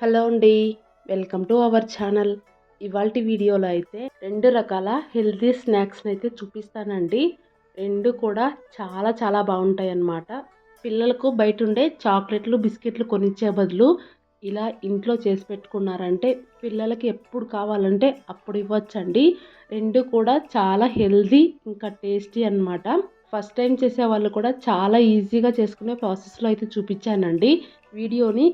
Hello అండి welcome to our channel. ఇవాళ వీడియోలో అయితే రెండు రకాల హెల్తీ స్నాక్స్ని అయితే చూపిస్తానండి. రెండు కూడా చాలా చాలా బాగుంటాయి అన్నమాట పిల్లలకు బయట ఉండే చాక్లెట్లు బిస్కెట్లు కొనిచ్చే బదులు ఇలా ఇంట్లో చేసి పెట్టుకున్నారంటే పిల్లలకి ఎప్పుడు కావాలంటే అప్పుడు ఇవ్వచ్చండి. రెండు కూడా చాలా హెల్తీ ఇంకా టేస్టీ అన్నమాట. ఫస్ట్ టైం చేసే వాళ్ళు కూడా చాలా ఈజీగా చేసుకునే ప్రాసెస్లో అయితే చూపించానండి. వీడియోని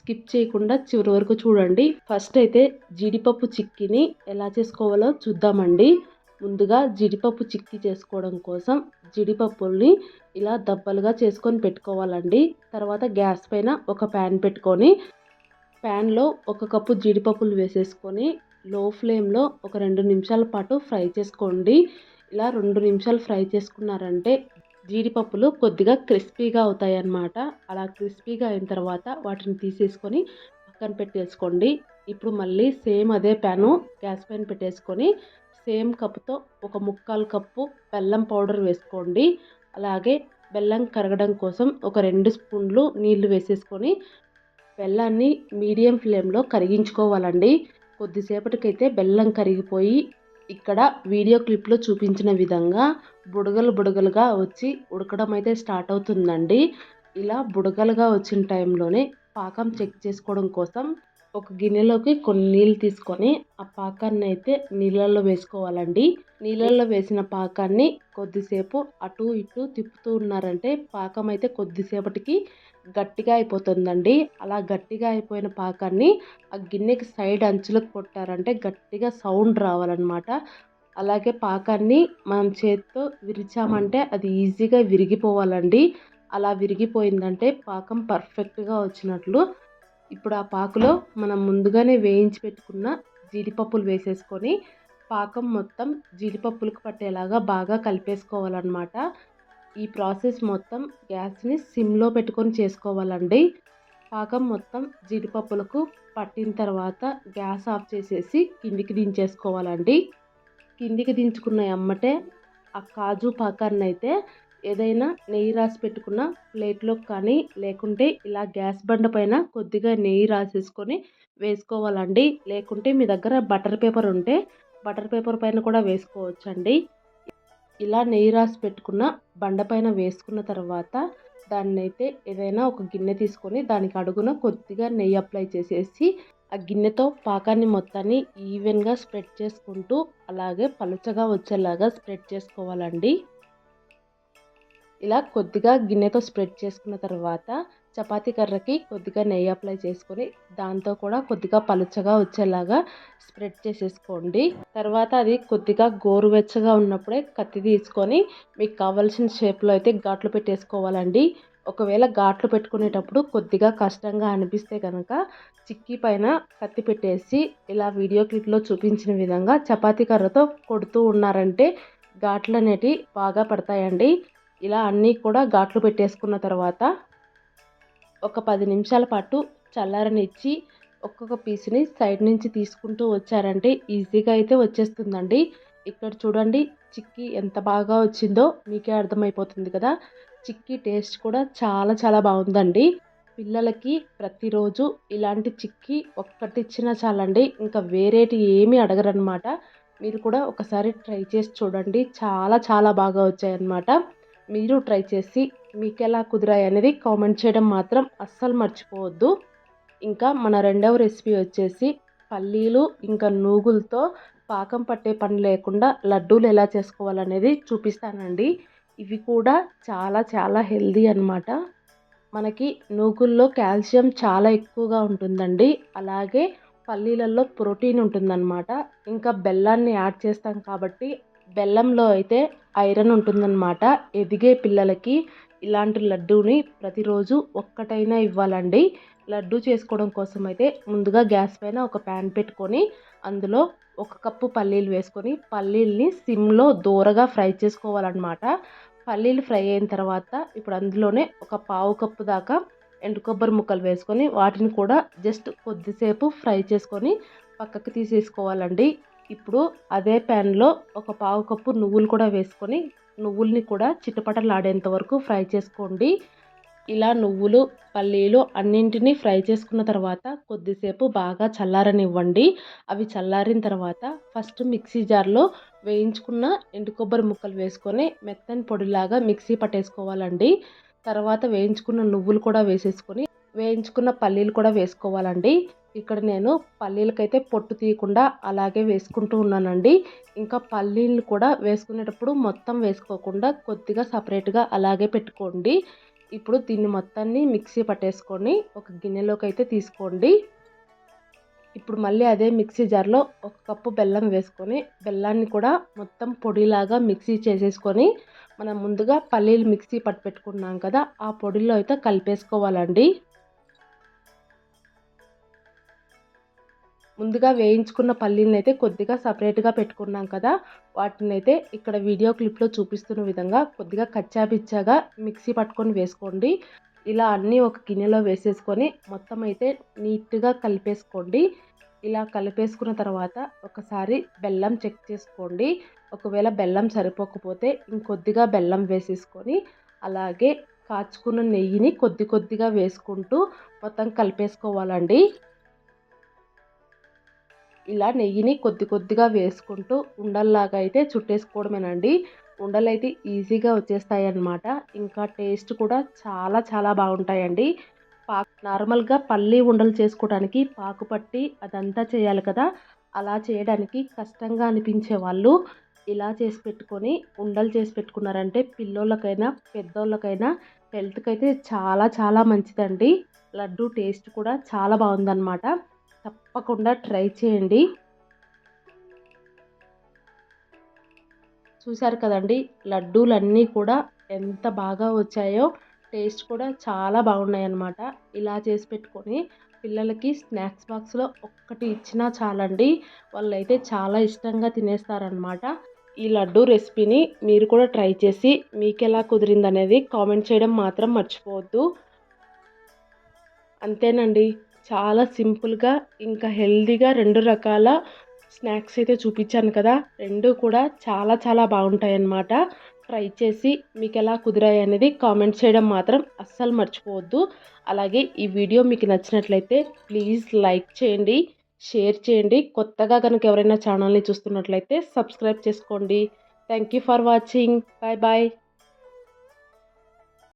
స్కిప్ చేయకుండా చివరి వరకు చూడండి. ఫస్ట్ అయితే జీడిపప్పు చిక్కీని ఎలా చేసుకోవాలో చూద్దామండి. ముందుగా జీడిపప్పు చిక్కీ చేసుకోవడం కోసం జీడిపప్పుల్ని ఇలా దబ్బలుగా చేసుకొని పెట్టుకోవాలండి. తర్వాత గ్యాస్ పైన ఒక ప్యాన్ పెట్టుకొని ప్యాన్లో ఒక కప్పు జీడిపప్పులు వేసేసుకొని లో ఫ్లేమ్లో ఒక రెండు నిమిషాల పాటు ఫ్రై చేసుకోండి. ఇలా రెండు నిమిషాలు ఫ్రై చేసుకున్నారంటే జీడిపప్పులు కొద్దిగా క్రిస్పీగా అవుతాయి అన్నమాట అలా క్రిస్పీగా అయిన తర్వాత వాటిని తీసేసుకొని పక్కన పెట్టేసుకోండి. ఇప్పుడు మళ్ళీ సేమ్ అదే ప్యాను గ్యాస్ పైన పెట్టేసుకొని సేమ్ కప్పుతో ఒక ముక్కాలు కప్పు బెల్లం పౌడర్ వేసుకోండి. అలాగే బెల్లం కరగడం కోసం ఒక రెండు స్పూన్లు నీళ్ళు వేసేసుకొని బెల్లాన్ని మీడియం ఫ్లేమ్లో కరిగించుకోవాలండి. కొద్దిసేపటికైతే బెల్లం కరిగిపోయి ఇక్కడ వీడియో క్లిప్లో చూపించిన విధంగా బుడగలు బుడగలుగా వచ్చి ఉడకడం అయితే స్టార్ట్ అవుతుందండి. ఇలా బుడగలుగా వచ్చిన టైంలోనే పాకం చెక్ చేసుకోవడం కోసం ఒక గిన్నెలోకి కొన్ని నీళ్ళు తీసుకొని ఆ పాకాన్ని అయితే నీళ్ళల్లో వేసుకోవాలండి. నీళ్ళల్లో వేసిన పాకాన్ని కొద్దిసేపు అటు ఇటు తిప్పుతూ ఉన్నారంటే పాకం అయితే కొద్దిసేపటికి గట్టిగా అయిపోతుందండి. అలా గట్టిగా అయిపోయిన పాకాన్ని ఆ గిన్నెకి సైడ్ అంచులకు కొట్టారంటే గట్టిగా సౌండ్ రావాలన్నమాట. అలాగే పాకాన్ని మనం చేత్తో విరిచామంటే అది ఈజీగా విరిగిపోవాలండి. అలా విరిగిపోయిందంటే పాకం పర్ఫెక్ట్గా వచ్చినట్లు. ఇప్పుడు ఆ పాకులో మనం ముందుగానే వేయించి పెట్టుకున్న జీడిపప్పులు వేసేసుకొని పాకం మొత్తం జీడిపప్పులకు పట్టేలాగా బాగా కలిపేసుకోవాలన్నమాట. ఈ ప్రాసెస్ మొత్తం గ్యాస్ని సిమ్లో పెట్టుకొని చేసుకోవాలండి. పాకం మొత్తం జీడిపప్పులకు పట్టిన తర్వాత గ్యాస్ ఆఫ్ చేసేసి కిందికి దించేసుకోవాలండి. కిందికి దించుకున్న ఎమ్మటే ఆ కాజు పాకాన్ని అయితే ఏదైనా నెయ్యి రాసి పెట్టుకున్న ప్లేట్లో కానీ లేకుంటే ఇలా గ్యాస్ బండ పైన కొద్దిగా నెయ్యి రాసేసుకొని వేసుకోవాలండి. లేకుంటే మీ దగ్గర బటర్ పేపర్ ఉంటే బటర్ పేపర్ పైన కూడా వేసుకోవచ్చండి. ఇలా నెయ్యి రాసి పెట్టుకున్న బండ పైన వేసుకున్న తర్వాత దాన్ని అయితే ఏదైనా ఒక గిన్నె తీసుకొని దానికి అడుగున కొద్దిగా నెయ్యి అప్లై చేసేసి ఆ గిన్నెతో పాకాన్ని మొత్తాన్ని ఈవెన్గా స్ప్రెడ్ చేసుకుంటూ అలాగే పలుచగా వచ్చేలాగా స్ప్రెడ్ చేసుకోవాలండి. ఇలా కొద్దిగా గిన్నెతో స్ప్రెడ్ చేసుకున్న తర్వాత చపాతీ కర్రకి కొద్దిగా నెయ్యి అప్లై చేసుకొని దాంతో కూడా కొద్దిగా పలుచగా వచ్చేలాగా స్ప్రెడ్ చేసేసుకోండి. తర్వాత అది కొద్దిగా గోరువెచ్చగా ఉన్నప్పుడే కత్తి తీసుకొని మీకు కావాల్సిన షేప్లో అయితే ఘాట్లు పెట్టేసుకోవాలండి. ఒకవేళ ఘాట్లు పెట్టుకునేటప్పుడు కొద్దిగా కష్టంగా అనిపిస్తే కనుక చిక్కీ పైన కత్తి పెట్టేసి ఇలా వీడియో క్లిప్లో చూపించిన విధంగా చపాతీ కర్రతో కొడుతూ ఉన్నారంటే ఘాట్లు అనేటివి బాగా పడతాయండి. ఇలా అన్నీ కూడా ఘాట్లు పెట్టేసుకున్న తర్వాత ఒక పది నిమిషాల పాటు చల్లారనిచ్చి ఒక్కొక్క పీస్ని సైడ్ నుంచి తీసుకుంటూ వచ్చారంటే ఈజీగా అయితే వచ్చేస్తుందండి. ఇక్కడ చూడండి చిక్కీ ఎంత బాగా వచ్చిందో మీకే అర్థమైపోతుంది కదా. చిక్కీ టేస్ట్ కూడా చాలా చాలా బాగుందండి. పిల్లలకి ప్రతిరోజు ఇలాంటి చిక్కీ ఒక్కటి ఇచ్చినా చాలండి. ఇంకా వేరేటి ఏమీ అడగరనమాట మీరు కూడా ఒకసారి ట్రై చేసి చూడండి. చాలా చాలా బాగా వచ్చాయన్నమాట. మీరు ట్రై చేసి మీకు ఎలా కుదిరాయి అనేది కామెంట్ చేయడం మాత్రం అస్సలు మర్చిపోవద్దు. ఇంకా మన రెండవ రెసిపీ వచ్చేసి పల్లీలు ఇంకా నూగులతో పాకం పట్టే పని లేకుండా లడ్డూలు ఎలా చేసుకోవాలనేది చూపిస్తానండి. ఇవి కూడా చాలా చాలా హెల్దీ అనమాట మనకి నూగుల్లో కాల్షియం చాలా ఎక్కువగా ఉంటుందండి. అలాగే పల్లీలలో ప్రోటీన్ ఉంటుందన్నమాట. ఇంకా బెల్లాన్ని యాడ్ చేస్తాం కాబట్టి బెల్లంలో అయితే ఐరన్ ఉంటుందన్నమాట. ఎదిగే పిల్లలకి ఇలాంటి లడ్డూని ప్రతిరోజు ఒక్కటైనా ఇవ్వాలండి. లడ్డు చేసుకోవడం కోసం అయితే ముందుగా గ్యాస్ పైన ఒక ప్యాన్ పెట్టుకొని అందులో ఒక కప్పు పల్లీలు వేసుకొని పల్లీల్ని సిమ్లో దూరగా ఫ్రై చేసుకోవాలన్నమాట. పల్లీలు ఫ్రై అయిన తర్వాత ఇప్పుడు అందులోనే ఒక పావు కప్పు దాకా ఎండు కొబ్బరి ముక్కలు వేసుకొని వాటిని కూడా జస్ట్ కొద్దిసేపు ఫ్రై చేసుకొని పక్కకు తీసేసుకోవాలండి. ఇప్పుడు అదే ప్యాన్లో ఒక పావు కప్పు నువ్వులు కూడా వేసుకొని నువ్వుల్ని కూడా చిట్టపటలాడేంత వరకు ఫ్రై చేసుకోండి. ఇలా నువ్వులు పల్లీలు అన్నింటినీ ఫ్రై చేసుకున్న తర్వాత కొద్దిసేపు బాగా చల్లారనివ్వండి. అవి చల్లారిన తర్వాత ఫస్ట్ మిక్సీ జార్లో వేయించుకున్న ఎండు కొబ్బరి ముక్కలు వేసుకొని మెత్తని పొడిలాగా మిక్సీ పట్టేసుకోవాలండి. తర్వాత వేయించుకున్న నువ్వులు కూడా వేసేసుకొని వేయించుకున్న పల్లీలు కూడా వేసుకోవాలండి. ఇక్కడ నేను పల్లీలకైతే పొట్టు తీయకుండా అలాగే వేసుకుంటూ ఉన్నానండి. ఇంకా పల్లీలు కూడా వేసుకునేటప్పుడు మొత్తం వేసుకోకుండా కొద్దిగా సపరేట్గా అలాగే పెట్టుకోండి. ఇప్పుడు దీన్ని మొత్తాన్ని మిక్సీ పట్టేసుకొని ఒక గిన్నెలోకి అయితే తీసుకోండి. ఇప్పుడు మళ్ళీ అదే మిక్సీ జార్లో ఒక కప్పు బెల్లం వేసుకొని బెల్లాన్ని కూడా మొత్తం పొడిలాగా మిక్సీ చేసేసుకొని మనం ముందుగా పల్లీలు మిక్సీ పట్టు పెట్టుకున్నాం కదా ఆ పొడిలో అయితే కలిపేసుకోవాలండి. ముందుగా వేయించుకున్న పల్లీలను అయితే కొద్దిగా సపరేట్గా పెట్టుకున్నాం కదా వాటిని అయితే ఇక్కడ వీడియో క్లిప్లో చూపిస్తున్న విధంగా కొద్దిగా కచ్చాపిచ్చాగా మిక్సీ పట్టుకొని వేసుకోండి. ఇలా అన్నీ ఒక గిన్నెలో వేసేసుకొని మొత్తం అయితే నీట్గా కలిపేసుకోండి. ఇలా కలిపేసుకున్న తర్వాత ఒకసారి బెల్లం చెక్ చేసుకోండి. ఒకవేళ బెల్లం సరిపోకపోతే ఇంకొద్దిగా బెల్లం వేసేసుకొని అలాగే కాచుకున్న నెయ్యిని కొద్ది కొద్దిగా వేసుకుంటూ మొత్తం కలిపేసుకోవాలండి. ఇలా నెయ్యిని కొద్ది కొద్దిగా వేసుకుంటూ ఉండల్లాగా అయితే చుట్టేసుకోవడమేనండి. ఉండలైతే ఈజీగా వచ్చేస్తాయి అన్నమాట ఇంకా టేస్ట్ కూడా చాలా చాలా బాగుంటాయండి. పాక్ నార్మల్గా పల్లి ఉండలు చేసుకోవడానికి పాకు పట్టి అదంతా చేయాలి కదా. అలా చేయడానికి కష్టంగా అనిపించే వాళ్ళు ఇలా చేసి పెట్టుకొని ఉండలు చేసి పెట్టుకున్నారంటే పిల్లోళ్ళకైనా పెద్దోళ్ళకైనా హెల్త్కి అయితే చాలా చాలా మంచిదండి. లడ్డు టేస్ట్ కూడా చాలా బాగుందన్నమాట. తప్పకుండా ట్రై చేయండి. చూశారు కదండి లడ్డూలన్నీ కూడా ఎంత బాగా వచ్చాయో టేస్ట్ కూడా చాలా బాగున్నాయి అన్నమాట ఇలా చేసి పెట్టుకొని పిల్లలకి స్నాక్స్ బాక్స్లో ఒక్కటి ఇచ్చినా చాలండి వాళ్ళైతే చాలా ఇష్టంగా తినేస్తారనమాట ఈ లడ్డు రెసిపీని మీరు కూడా ట్రై చేసి మీకు ఎలా కుదిరిందనేది కామెంట్ చేయడం మాత్రం మర్చిపోవద్దు. అంతేనండి. చాలా సింపుల్గా ఇంకా హెల్తీగా రెండు రకాల స్నాక్స్ అయితే చూపించాను కదా. రెండు కూడా చాలా చాలా బాగుంటాయి అన్నమాట ట్రై చేసి మీకు ఎలా కుదిరాయి అనేది కామెంట్ చేయడం మాత్రం అస్సలు మర్చిపోవద్దు. అలాగే ఈ వీడియో మీకు నచ్చినట్లయితే ప్లీజ్ లైక్ చేయండి షేర్ చేయండి. కొత్తగా కనుక ఎవరైనా ఛానల్ని చూస్తున్నట్లయితే సబ్స్క్రైబ్ చేసుకోండి. Thank you for watching. Bye bye.